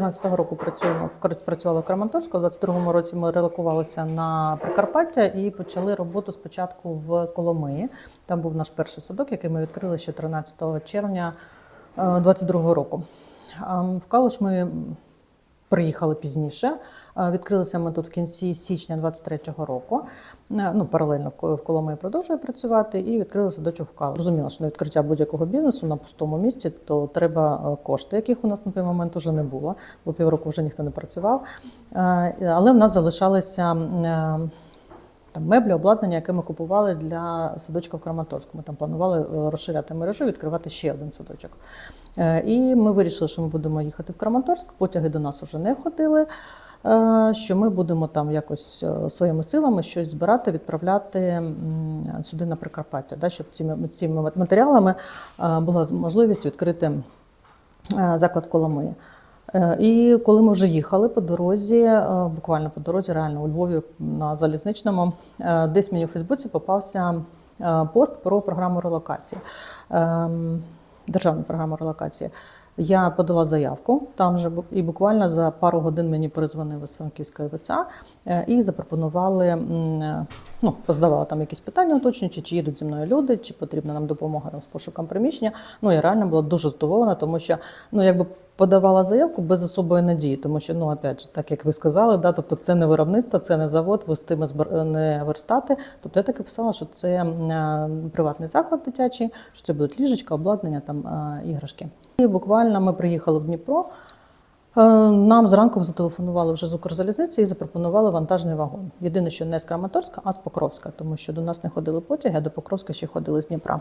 2014 року працюємо в працювала в Краматорську. У 22-му році ми релокувалися на Прикарпаття і почали роботу спочатку в Коломиї. Там був наш перший садок, який ми відкрили ще 13 червня 22-го року. В Калуш ми приїхали пізніше. Відкрилися ми тут в кінці січня 23-го року. Е, Ну, паралельно в Коломиї продовжує працювати і відкрили садочок в Калуш. Зрозуміло, що на відкриття будь-якого бізнесу на пустому місці, то треба е, кошти, яких у нас на той момент вже не було, бо півроку вже ніхто не працював. Е, Але в нас залишалися. меблі, обладнання, яке ми купували для садочка в Краматорську. Ми там планували розширяти мережу, відкривати ще один садочок. І ми вирішили, що ми будемо їхати в Краматорськ. Потяги до нас вже не ходили. Е, Що ми будемо там якось е, своїми силами щось збирати, відправляти сюди на Прикарпаття, да, щоб цими, цими матеріалами е, була можливість відкрити заклад Коломиї. І коли ми вже їхали по дорозі, буквально по дорозі, реально у Львові на залізничному, десь мені у Фейсбуці попався пост про програму релокації, ем, державну програму релокації. Я подала заявку там же і буквально за пару годин мені перезвонили з Франківської ВЦА е, і запропонували, е, ну, поздавала там якісь питання уточнюючи, чи їдуть зі мною люди, чи потрібна нам допомога там, з пошуком приміщення. Ну я реально була дуже здивована, тому що ну якби подавала заявку без особої надії, тому що ну опять же, так як ви сказали, да, тобто це не виробництво, це не завод, збер- не верстати. Тобто я так і писала, що це е, приватний заклад дитячий, що це будуть ліжечка, обладнання, там е, іграшки. І буквально ми приїхали в Дніпро. Е, Нам зранку зателефонували вже з Укрзалізниці і запропонували вантажний вагон. Єдине, що не з Краматорська, а з Покровська, тому що до нас не ходили потяги, а до Покровська ще ходили з Дніпра.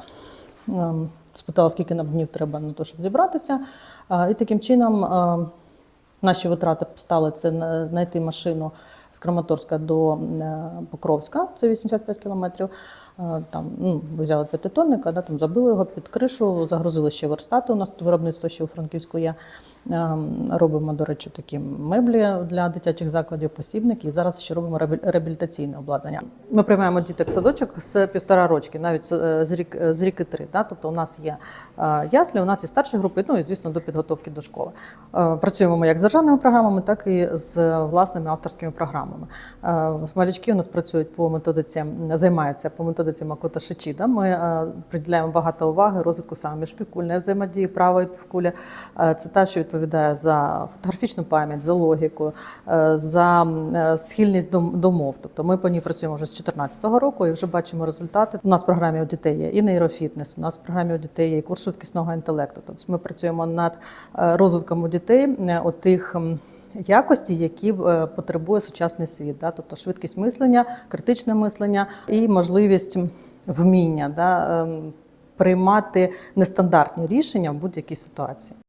Спитала, скільки нам днів треба на те, щоб зібратися. І таким чином наші витрати стали це на- знайти машину з Краматорська до е, Покровська, це 85 кілометрів. Е, Там ну, взяли п'ятитонника, да, там забили його під кришу, загрузили ще верстати. У нас виробництво ще у Франківську є. Ем, Робимо, до речі, такі меблі для дитячих закладів, посібники. І зараз ще робимо реабілітаційне обладнання. Ми приймаємо діток в садочок з півтора рочки, навіть з, е, з рік ріки три. Да? Тобто у нас є е, яслі, у нас є старші групи, ну і звісно до підготовки до школи. Е, Працюємо ми як з державними програмами, так і з власними авторськими програмами. Е, Малячки у нас працюють по методиці, займаються по методиці Макота Шичіда. Ми е, приділяємо багато уваги розвитку саме міжпівкульної взаємодії правої півкулі. Е, Це та, що відповідає за фотографічну пам'ять, за логіку, е, за схильність до, мов. Тобто ми по ній працюємо вже з 2014 року і вже бачимо результати. У нас в програмі у дітей є і нейрофітнес, у нас в програмі у дітей є і курс швидкісного інтелекту. Тобто ми працюємо над розвитком у дітей отих. Якості, які е, потребує сучасний світ, да? тобто швидкість мислення, критичне мислення і можливість вміння да? ем, приймати нестандартні рішення в будь-якій ситуації.